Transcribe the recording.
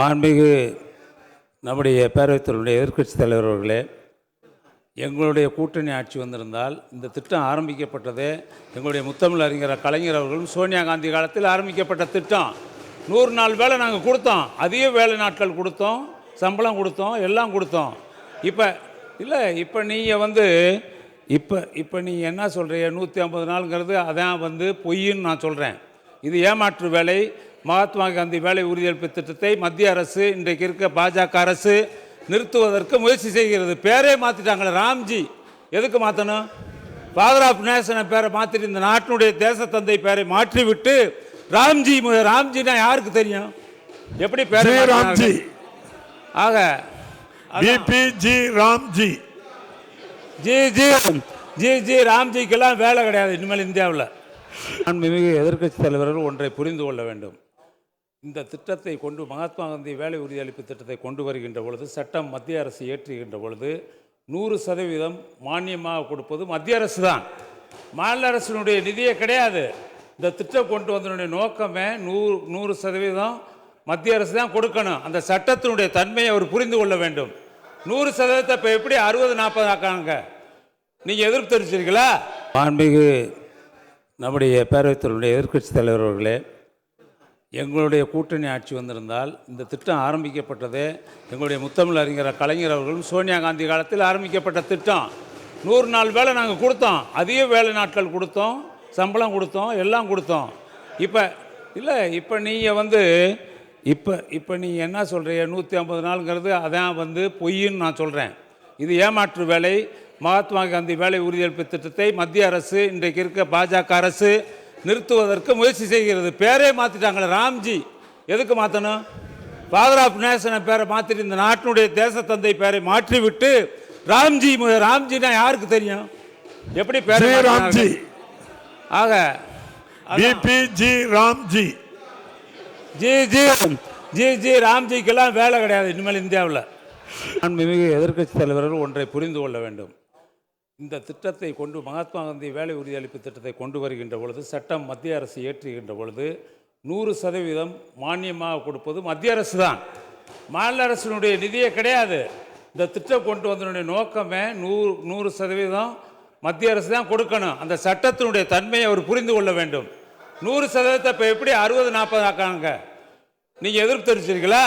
மாண்புமிகு நம்முடைய பேரவைத்துறையுடைய எதிர்க்கட்சி தலைவர் அவர்களே எங்களுடைய கூட்டணி ஆட்சி வந்திருந்தால் இந்த திட்டம் ஆரம்பிக்கப்பட்டதே எங்களுடைய முத்தமிழ் அறிஞர் கலைஞர் அவர்களும் சோனியா காந்தி காலத்தில் ஆரம்பிக்கப்பட்ட திட்டம். நூறு நாள் வேலை நாங்கள் கொடுத்தோம். அதிக வேலை நாட்கள் கொடுத்தோம். சம்பளம் கொடுத்தோம். எல்லாம் கொடுத்தோம். இப்போ இல்லை இப்போ நீங்கள் வந்து இப்போ இப்போ நீங்கள் என்ன சொல்கிறீங்க நூற்றி ஐம்பது நாளுங்கிறது அதான் வந்து பொய்ன்னு நான் சொல்கிறேன் இது ஏமாற்று வேலை. மகாத்மா காந்தி வேலை உறுதியளிப்பு திட்டத்தை மத்திய அரசு இன்றைக்கு இருக்க பாஜக அரசு நிறுத்துவதற்கு முயற்சி செய்கிறது. பேரே மாற்றிட்டாங்களே ராம்ஜி. எதுக்கு மாற்றணும் ஃபாதர் ஆஃப் நேஷனை பேரை மாற்றிட்டு இந்த நாட்டினுடைய தேசத்தந்தை பேரை மாற்றிவிட்டு ராம்ஜி மு- ராம்ஜினா யாருக்கு தெரியும்? எப்படி பேரை? ராம்ஜி. ஆக. பிபிஜி Ramji. G G G G ராம்ஜிக்கெல்லாம் வேலை கிடையாது இனிமேல் இந்தியாவில். மாண்புமிகு எதிர்க்கட்சி தலைவர்கள் ஒன்றை புரிந்து கொள்ள வேண்டும். இந்த திட்டத்தை கொண்டு மகாத்மா காந்தி வேலை உறுதியளிப்பு திட்டத்தை கொண்டு வருகின்ற பொழுது சட்டம் மத்திய அரசு இயற்றுகின்ற பொழுது நூறு சதவீதம் மானியமாக கொடுப்பது மத்திய அரசு தான். மாநில அரசினுடைய நிதியே கிடையாது. இந்த திட்டம் கொண்டு வந்தனுடைய நோக்கமே நூறு நூறு சதவீதம் மத்திய அரசு தான் கொடுக்கணும். அந்த சட்டத்தினுடைய தன்மையை அவர் புரிந்து கொள்ள வேண்டும். நூறு சதவீதத்தை இப்போ எப்படி அறுபது நாற்பது ஆக்காங்க நீங்கள் எதிர்ப்பு தெரிவிச்சிருக்கீங்களா? மாண்புமிகு நம்முடைய பேரவைத்தருடைய எதிர்க்கட்சி தலைவர் அவர்களே எங்களுடைய கூட்டணி ஆட்சி வந்திருந்தால் இந்த திட்டம் ஆரம்பிக்கப்பட்டதே எங்களுடைய முத்தமிழ் அறிஞர் கலைஞர் அவர்களும் சோனியா காந்தி காலத்தில் ஆரம்பிக்கப்பட்ட திட்டம். நூறு நாள் வேலை நாங்கள் கொடுத்தோம். அதிக வேலை நாட்கள் கொடுத்தோம். சம்பளம் கொடுத்தோம். எல்லாம் கொடுத்தோம். இப்போ இல்லை இப்போ நீங்கள் வந்து இப்போ இப்போ நீங்கள் என்ன சொல்கிறீங்க நூற்றி ஐம்பது நாளுங்கிறது அதான் வந்து பொய்ன்னு நான் சொல்கிறேன் இது ஏமாற்று வேலை. மகாத்மா காந்தி வேலை உறுதியளிப்பு திட்டத்தை மத்திய அரசு இன்றைக்கு இருக்க பாஜக அரசு நிறுத்துவதற்கு முயற்சி செய்கிறது. பேரே மாற்றிட்டாங்களே ராம்ஜி. எதுக்கு மாற்றணும் ஃபாதர் ஆஃப் நேஷனை பேரை மாற்றிட்டு இந்த நாட்டினுடைய தேசத்தந்தை பேரை மாற்றிவிட்டு ராம்ஜி மு- ராம்ஜினா யாருக்கு தெரியும்? எப்படி பேரை ஜி? ராம்ஜி. ஆக அதான். பிபிஜி Ramji. G G G G ராம்ஜிக்கெல்லாம் வேலை கிடையாது இனிமேல் இந்தியாவில். மாண்புமிகு எதிர்க்கட்சி தலைவர்கள் ஒன்றை புரிந்து கொள்ள வேண்டும். இந்த திட்டத்தை கொண்டு மகாத்மா காந்தி வேலை உறுதியளிப்பு திட்டத்தை கொண்டு வருகின்ற பொழுது சட்டம் மத்திய அரசு இயற்றுகின்ற பொழுது நூறு சதவீதம் மானியமாக கொடுப்பது மத்திய அரசு தான் மாநில அரசினுடைய நிதியே கிடையாது. இந்த திட்டம் கொண்டு வந்தனுடைய நோக்கமே நூறு நூறு சதவீதம் மத்திய அரசு தான் கொடுக்கணும். அந்த சட்டத்தினுடைய தன்மையை அவர் புரிந்து கொள்ள வேண்டும். நூறு சதவீதத்தை இப்போ எப்படி அறுபது நாற்பது ஆக்காங்க நீங்கள் எதிர்ப்பு தெரிவிச்சிருக்கீங்களா?